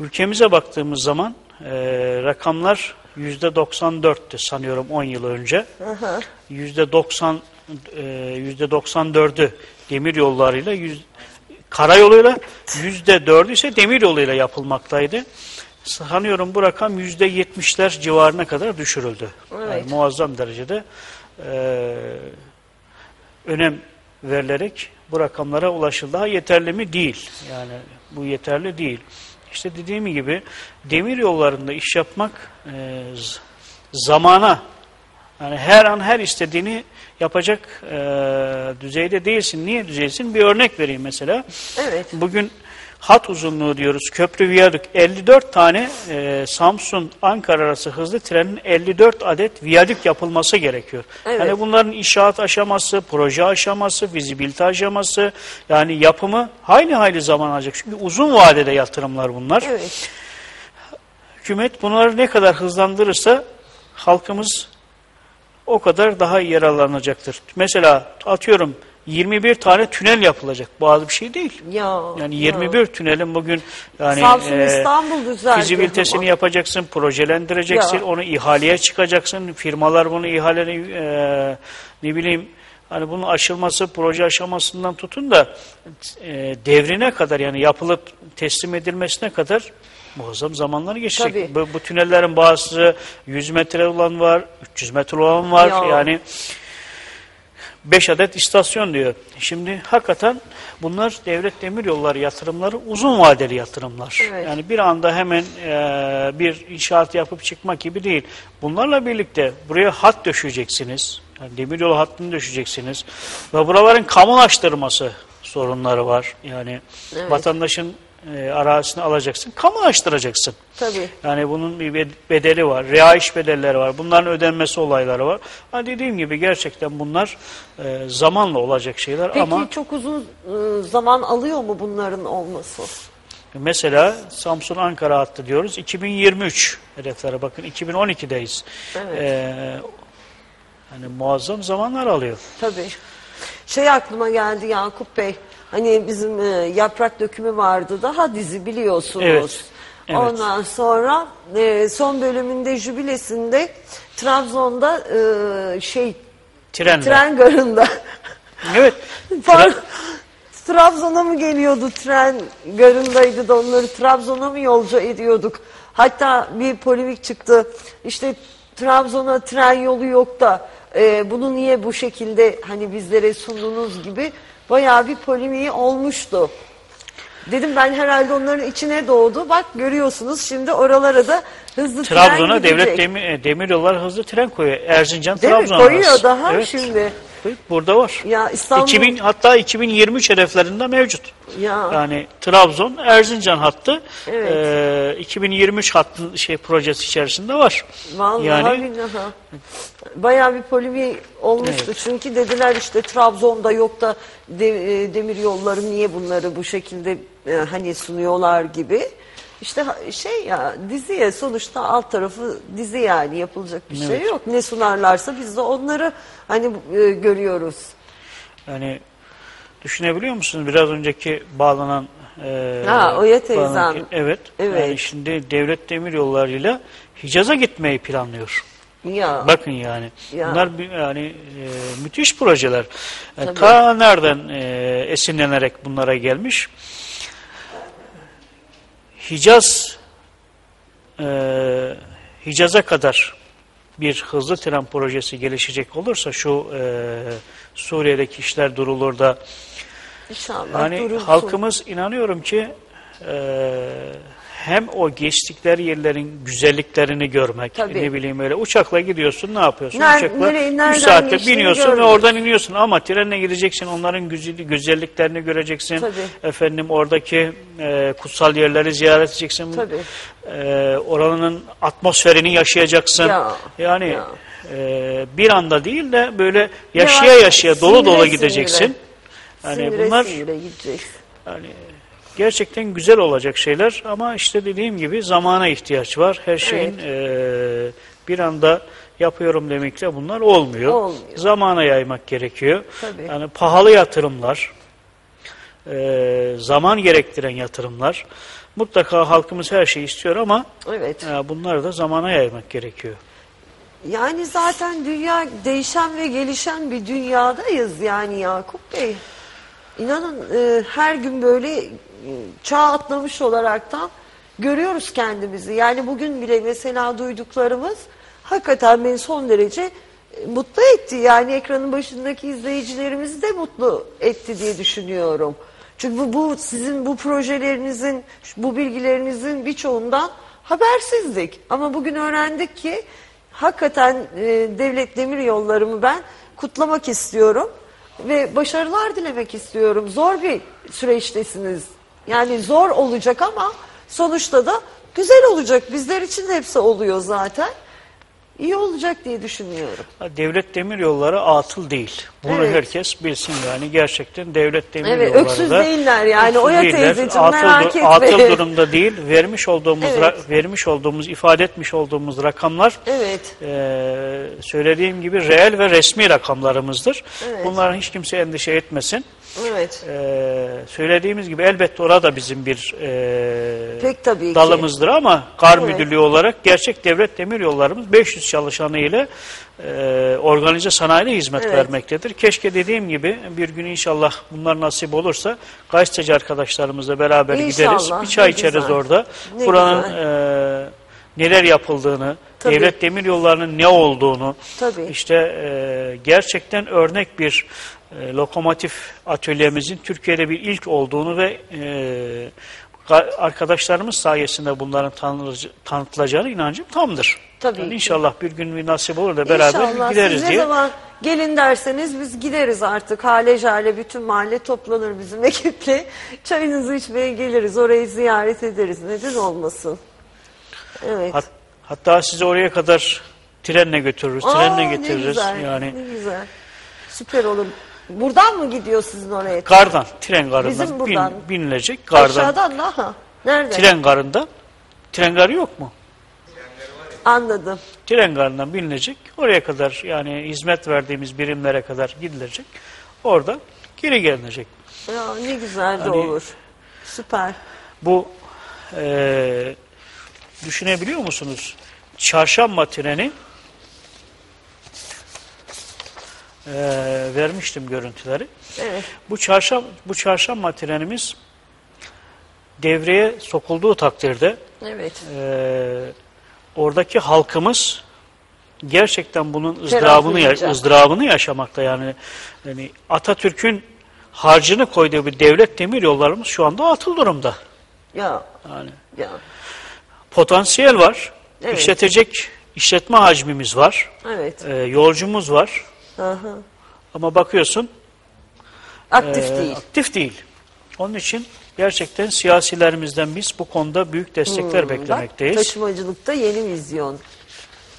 Ülkemize baktığımız zaman e, rakamlar %94'tü sanıyorum 10 yıl önce. Aha. %90 e, %94'ü demir yollarıyla yüz, karayoluyla %4'ü ise demir yoluyla yapılmaktaydı. Sanıyorum bu rakam %70'ler civarına kadar düşürüldü. Yani Evet. muazzam derecede e, önem verilerek bu rakamlara ulaşıldı. Daha yeterli mi? Değil. Yani bu yeterli değil. İşte dediğim gibi demir yollarında iş yapmak e, zamana yani her an her istediğini yapacak e, düzeyde değilsin. Niye düzeysin? Bir örnek vereyim mesela. Evet. Bugün hat uzunluğu diyoruz. Köprü viyadük 54 tane e, Samsun Ankara arası hızlı trenin 54 adet viyadük yapılması gerekiyor. Evet. Yani bunların inşaat aşaması, proje aşaması, fizibilite aşaması yani yapımı hayli hayli zaman alacak. Çünkü uzun vadede yatırımlar bunlar. Evet. Hükümet bunları ne kadar hızlandırırsa halkımız o kadar daha yararlanacaktır. Mesela atıyorum 21 tane tünel yapılacak. Bu az bir şey değil. Ya. Yani ya. 21 tünelin bugün yani Samsun e, İstanbul fizibilitesini yapacaksın, projelendireceksin, Ya. onu ihaleye çıkacaksın. Firmalar bunu ihaleni e, ne bileyim hani bunun aşılması, proje aşamasından tutun da e, devrine kadar yani yapılıp teslim edilmesine kadar muazzam zamanlar geçecek. Tabii. Bu, bu tünellerin bazısı 100 metre olan var, 300 metre olan var. Ya. Yani 5 adet istasyon diyor. Şimdi hakikaten bunlar devlet demiryolları yatırımları uzun vadeli yatırımlar. Evet. Yani bir anda hemen e, bir inşaat yapıp çıkmak gibi değil. Bunlarla birlikte buraya hat döşeceksiniz. Yani demiryolu hattını döşeceksiniz. Ve buraların kamulaştırması sorunları var. Yani Evet. vatandaşın e, arazisini alacaksın, kamulaştıracaksın. Tabii. Yani bunun bir bed- bedeli var, reaiş bedelleri var, bunların ödenmesi olayları var. Ha dediğim gibi gerçekten bunlar e, zamanla olacak şeyler Peki ama çok uzun e, zaman alıyor mu bunların olması? mesela Samsun-Ankara hattı diyoruz 2023 hedeflere bakın 2012'deyiz. Evet. E, hani muazzam zamanlar alıyor. Tabii. Şey aklıma geldi Yakup Bey. Hani bizim e, yaprak dökümü vardı daha dizi biliyorsunuz. Evet, evet. Ondan sonra e, son bölümünde jübilesinde Trabzon'da e, şey Trenle. tren garında Evet. Pardon. Trabzon'a mı geliyordu tren garındaydı da onları Trabzon'a mı yolcu ediyorduk? Hatta bir polemik çıktı. İşte Trabzon'a tren yolu yok da e, bunu niye bu şekilde hani bizlere sundunuz gibi bayağı bir polemiği olmuştu. Dedim ben herhalde onların içine doğdu. Bak görüyorsunuz şimdi oralara da hızlı tren Trabzon'a gidecek. devlet demir, e, demiryolları hızlı tren koyuyor. Erzincan Değil mi? Trabzon Koyuyor arası. daha Evet. şimdi. Burada var. Ya İstanbul 2000 hatta 2023 hedeflerinde mevcut. Ya. Yani Trabzon Erzincan hattı Evet. e, 2023 hattı şey projesi içerisinde var. Vallahi yani. Bayağı bir polemi olmuştu. Evet. Çünkü dediler işte Trabzon'da yok da de, demir yolları niye bunları bu şekilde e, hani sunuyorlar gibi. İşte şey ya diziye sonuçta alt tarafı dizi yani yapılacak bir şey Evet. yok. Ne sunarlarsa biz de onları hani e, görüyoruz. yani düşünebiliyor musunuz biraz önceki bağlanan e, Ha, Oya teyzem. bağlanan- evet. Evet. Yani şimdi devlet demiryollarıyla Hicaz'a gitmeyi planlıyor. Ya Bakın yani. Ya. Bunlar bir- yani e, müthiş projeler. E, Tabii. ta nereden e, esinlenerek bunlara gelmiş? Hicaz e, Hicaz'a kadar bir hızlı tren projesi gelişecek olursa şu e, Suriye'deki işler durulur da inşallah yani durulsun. halkımız inanıyorum ki e, hem o geçtikleri yerlerin güzelliklerini görmek, Tabii. ne bileyim öyle uçakla gidiyorsun ne yapıyorsun? Ner- Uçakla nereye- 3 nereden saatte biniyorsun ve görmüyorsun. oradan iniyorsun ama trenle gideceksin onların güzel, güzelliklerini göreceksin. Tabii. Efendim oradaki e, kutsal yerleri ziyaret edeceksin. Tabii. E, oranın atmosferini yaşayacaksın. Ya, yani ya. e, bir anda değil de böyle yaşaya yaşaya dolu dolu gideceksin. sinire. Yani Sinire bunlar sinire gidecek. yani gerçekten güzel olacak şeyler ama işte dediğim gibi zamana ihtiyaç var. Her şeyin eee, bir anda yapıyorum demekle bunlar olmuyor. Olmuyor. Zamana yaymak gerekiyor. Tabii. Yani pahalı yatırımlar, eee, zaman gerektiren yatırımlar. Mutlaka halkımız her şeyi istiyor ama Evet. e, bunları da zamana yaymak gerekiyor. Yani zaten dünya değişen ve gelişen bir dünyadayız yani Yakup Bey. İnanın e, her gün böyle e, çağ atlamış olaraktan görüyoruz kendimizi. Yani bugün bile mesela duyduklarımız hakikaten beni son derece e, mutlu etti. Yani ekranın başındaki izleyicilerimizi de mutlu etti diye düşünüyorum. Çünkü bu, bu sizin bu projelerinizin, bu bilgilerinizin birçoğundan habersizdik. Ama bugün öğrendik ki hakikaten e, devlet demir yollarımı ben kutlamak istiyorum ve başarılar dilemek istiyorum. Zor bir süreçtesiniz. Yani zor olacak ama sonuçta da güzel olacak. Bizler için hepsi oluyor zaten. İyi olacak diye düşünüyorum. Devlet demir yolları atıl değil. Bunu Evet. herkes bilsin yani gerçekten devlet demir Evet, yolları öksüz da değiller yani. Oya teyzeciğim, atıl, merak etme. atıl durumda değil. Vermiş olduğumuz Evet. vermiş olduğumuz ifade etmiş olduğumuz rakamlar Evet. Eee, söylediğim gibi reel ve resmi rakamlarımızdır. Evet. Bunların hiç kimse endişe etmesin. Evet. Eee, söylediğimiz gibi elbette orada bizim bir eee, Pek tabii ki. dalımızdır ama kar Evet. müdürlüğü olarak gerçek devlet demir yollarımız 500 çalışanı ile eee, organize sanayide hizmet Evet. vermektedir. Keşke dediğim gibi bir gün inşallah bunlar nasip olursa gazeteci arkadaşlarımızla beraber İnşallah, gideriz. Bir çay ne içeriz güzel. orada. Ne Buranın güzel. eee, neler yapıldığını, Tabii. devlet demir yollarının ne olduğunu, Tabii. işte eee, gerçekten örnek bir eee, lokomotif atölyemizin Türkiye'de bir ilk olduğunu ve ga- arkadaşlarımız sayesinde bunların tanıtılacağına inancım tamdır. Tabii Yani ki. inşallah bir gün bir nasip olur da beraber İnşallah gideriz siz diye. zaman gelin derseniz biz gideriz artık. Hale jale bütün mahalle toplanır bizim ekiple. Çayınızı içmeye geliriz. Orayı ziyaret ederiz. Neden olmasın? Evet. Hat- hatta sizi oraya kadar trenle götürürüz, Aa, trenle ne getiririz. güzel, yani Ne güzel. Süper olur. Buradan mı gidiyor sizin oraya? gardan, tren garından Bizim bin- buradan. binilecek gardan. Aşağıdan da ha. Nerede? Tren garında. Tren garı yok mu? Anladım. Tren garından binilecek. Oraya kadar yani hizmet verdiğimiz birimlere kadar gidilecek. Orada geri gelinecek. Ya ne güzel de Hani- olur. Süper. Bu eee, düşünebiliyor musunuz? Çarşamba treni eee, vermiştim görüntüleri. Evet. Bu çarşamba, bu çarşamba trenimiz devreye sokulduğu takdirde Evet. eee, oradaki halkımız gerçekten bunun ızdırabını, ızdırabını yaşamakta yani. yani Atatürk'ün harcını koyduğu bir devlet demir yollarımız şu anda atıl durumda. Ya Yani ya. Potansiyel var. Evet. işletecek işletme hacmimiz var. Evet. eee, yolcumuz var. Aha. Ama bakıyorsun Aktif eee, değil. aktif değil. Onun için gerçekten siyasilerimizden biz bu konuda büyük destekler Hmm, Bak, beklemekteyiz. taşımacılıkta yeni vizyon.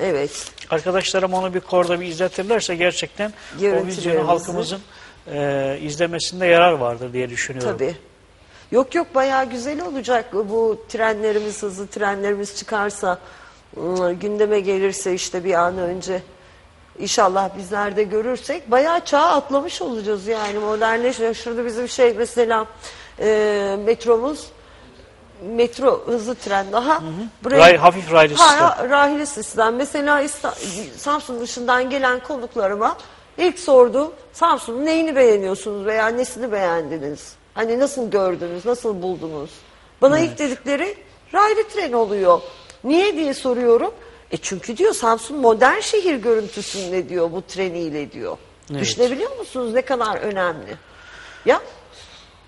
Evet. Arkadaşlarım onu bir korda bir izletirlerse gerçekten o vizyonu halkımızın eee, izlemesinde yarar vardır diye düşünüyorum. Tabii. Yok yok bayağı güzel olacak bu trenlerimiz hızlı trenlerimiz çıkarsa ıı, gündeme gelirse işte bir an önce İnşallah bizler de görürsek bayağı çağ atlamış olacağız yani modernleşiyor. Şurada bizim şey mesela e, metromuz metro hızlı tren daha. Ray- hafif raylı Ha, sistem. Rahili sistem. Mesela İsta- Samsun dışından gelen konuklarıma ilk sorduğum Samsun'un neyini beğeniyorsunuz veya nesini beğendiniz? Hani nasıl gördünüz, nasıl buldunuz? Bana ilk dedikleri raylı tren oluyor. Niye diye soruyorum. E çünkü diyor Samsun modern şehir görüntüsünde diyor bu treniyle diyor. Evet. Düşünebiliyor musunuz ne kadar önemli? Ya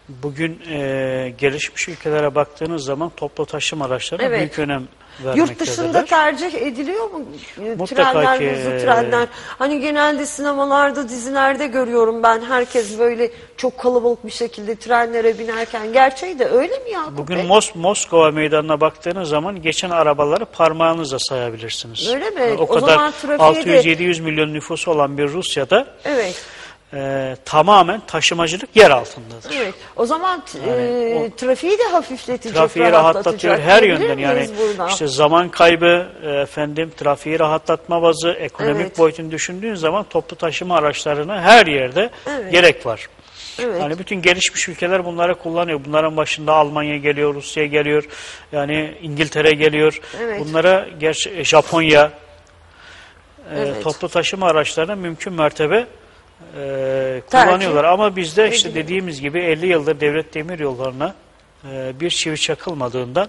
Bugün eee, gelişmiş ülkelere baktığınız zaman toplu taşıma araçlarına Evet. büyük önem Yurt dışında tercih ediliyor mu Mutlaka trenler, ki, hızlı e, trenler? Hani genelde sinemalarda, dizilerde görüyorum ben herkes böyle çok kalabalık bir şekilde trenlere binerken. Gerçeği de öyle mi Yakup Bugün Bey? Mos Moskova meydanına baktığınız zaman geçen arabaları parmağınızla sayabilirsiniz. Öyle mi? Yani O, O kadar zaman trafiğe de- 600-700 milyon nüfusu olan bir Rusya'da Evet, eee, tamamen taşımacılık yer altındadır. evet. O zaman Yani e, trafiği de hafifletecek, Trafiği rahatlatıyor her yönden yani buradan? işte zaman kaybı e, efendim trafiği rahatlatma bazı ekonomik Evet. boyutunu düşündüğün zaman toplu taşıma araçlarına her yerde Evet. gerek var. Evet. Yani bütün gelişmiş ülkeler bunları kullanıyor. Bunların başında Almanya geliyor, Rusya geliyor, yani İngiltere geliyor. Evet. Bunlara gerçi Japonya e, Evet. toplu taşıma araçlarına mümkün mertebe e, kullanıyorlar. Ama bizde işte dediğimiz gibi 50 yıldır devlet demir yollarına e, bir çivi çakılmadığından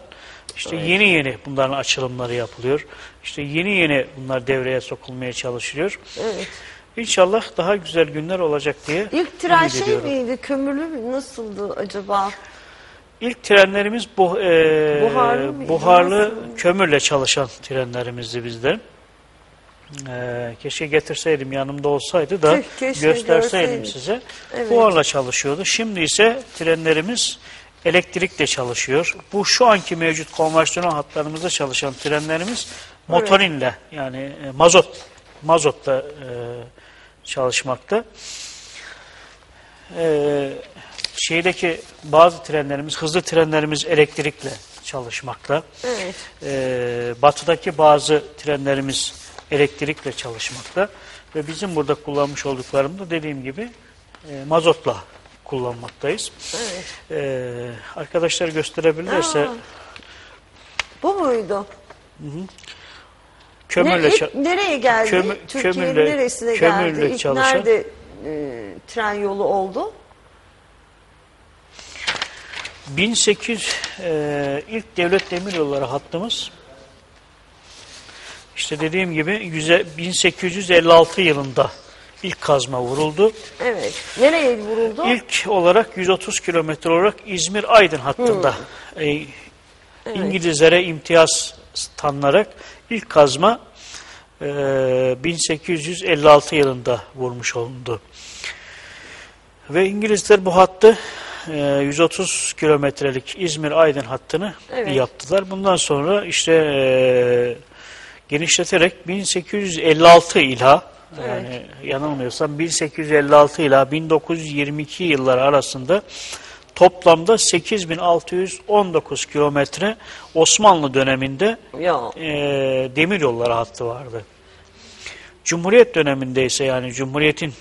işte yeni yeni bunların açılımları yapılıyor. İşte yeni yeni bunlar devreye sokulmaya çalışılıyor. Evet. İnşallah daha güzel günler olacak diye İlk tren şey miydi? Kömürlü mü? Nasıldı acaba? İlk trenlerimiz bu, e, Buharlı buharlı kömürle çalışan trenlerimizdi bizlerin. E, keşke getirseydim yanımda olsaydı da keşke gösterseydim görseydik. size. Evet. Buharla çalışıyordu. Şimdi ise trenlerimiz elektrikle çalışıyor. Bu şu anki mevcut konvansiyonel hatlarımızda çalışan trenlerimiz motorinle yani e, mazot mazotla e, çalışmakta. E, şeydeki bazı trenlerimiz, hızlı trenlerimiz elektrikle çalışmakta. Evet. E, batıdaki bazı trenlerimiz elektrikle çalışmakta. Ve bizim burada kullanmış olduklarımız da dediğim gibi e, mazotla kullanmaktayız. Evet. E, arkadaşlar gösterebilirlerse Aa, Bu muydu? kömürle ne, ilk nereye geldi? Kömür- Türkiye'nin neresine kömürle geldi? İlk çalışan- nerede e, tren yolu oldu? 1800 e, ilk devlet demiryolları hattımız işte dediğim gibi yüze- 1856 yılında ilk kazma vuruldu. Evet. Nereye vuruldu? İlk olarak 130 kilometre olarak İzmir-Aydın hattında e, İngilizlere imtiyaz tanınarak ilk kazma e, 1856 yılında vurmuş olundu. Ve İngilizler bu hattı e, 130 kilometrelik İzmir-Aydın hattını Evet. yaptılar. Bundan sonra işte e, genişleterek 1856 ila yani yanılmıyorsam 1856 ila 1922 yılları arasında toplamda 8619 kilometre Osmanlı döneminde Ya. e, demir yolları hattı vardı. Cumhuriyet döneminde ise yani Cumhuriyet'in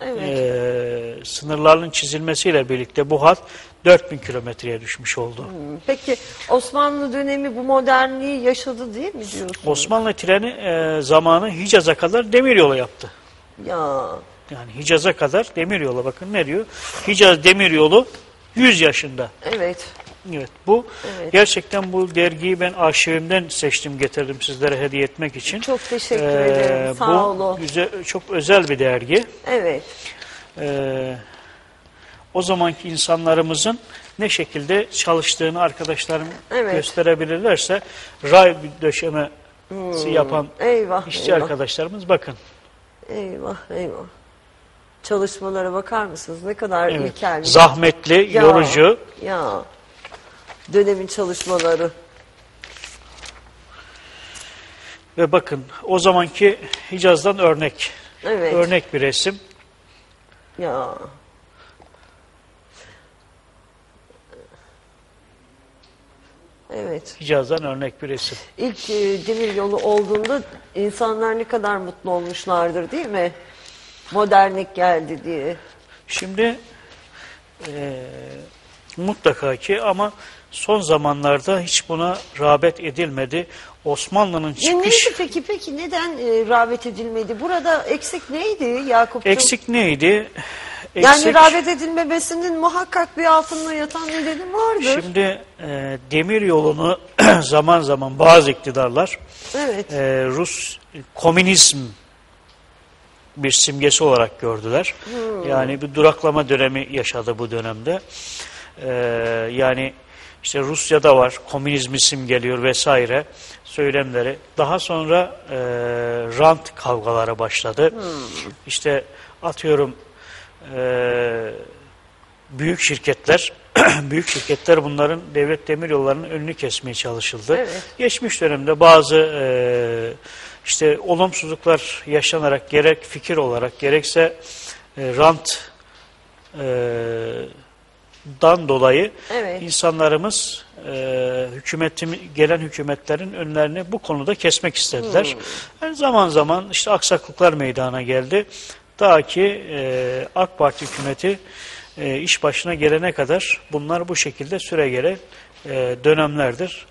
Evet. e, sınırlarının çizilmesiyle birlikte bu hat 4000 kilometreye düşmüş oldu. Peki Osmanlı dönemi bu modernliği yaşadı değil mi diyorsun? Osmanlı treni e, zamanı Hicaz'a kadar demir yolu yaptı. Ya. Yani Hicaz'a kadar demir yolu bakın ne diyor? Hicaz demir yolu 100 yaşında. Evet. Evet bu Evet. gerçekten bu dergiyi ben arşivimden seçtim getirdim sizlere hediye etmek için. Çok teşekkür Ee, ederim. Sağ bu olun. güzel, çok özel bir dergi. Evet. Ee, o zamanki insanlarımızın ne şekilde çalıştığını arkadaşlarım Evet. gösterebilirlerse ray döşeme yapan Eyvah. işçi eyvah. arkadaşlarımız bakın. Eyvah eyvah. Çalışmalara bakar mısınız? Ne kadar Evet. ilkel. Zahmetli, Ya, yorucu. Ya. Dönemin çalışmaları. Ve bakın o zamanki Hicaz'dan örnek. Evet. Örnek bir resim. Ya. Evet. Hicaz'dan örnek bir resim. İlk e, demir yolu olduğunda insanlar ne kadar mutlu olmuşlardır değil mi? Modernlik geldi diye. Şimdi eee, mutlaka ki ama son zamanlarda hiç buna rağbet edilmedi. Osmanlı'nın Ya çıkış neydi peki peki neden e, rağbet edilmedi? Burada eksik neydi Yakup'cum? eksik neydi? Yani Eksik- rağbet edilmemesinin muhakkak bir altında yatan nedeni vardır. Şimdi eee, demir yolunu zaman zaman bazı iktidarlar evet. eee, Rus komünizm bir simgesi olarak gördüler. Yani bir duraklama dönemi yaşadı bu dönemde. Eee, yani işte Rusya'da var komünizmi simgeliyor vesaire söylemleri. Daha sonra eee, rant kavgaları başladı. İşte atıyorum eee, büyük şirketler büyük şirketler bunların devlet demiryollarının önünü kesmeye çalışıldı. Evet. Geçmiş dönemde bazı eee, işte olumsuzluklar yaşanarak gerek fikir olarak gerekse e, rant e, dan dolayı Evet. insanlarımız e, hükümetim, gelen hükümetlerin önlerini bu konuda kesmek istediler. Hmm. Yani zaman zaman işte aksaklıklar meydana geldi. Ta ki e, AK Parti hükümeti e, iş başına gelene kadar bunlar bu şekilde süre gelen e, dönemlerdir.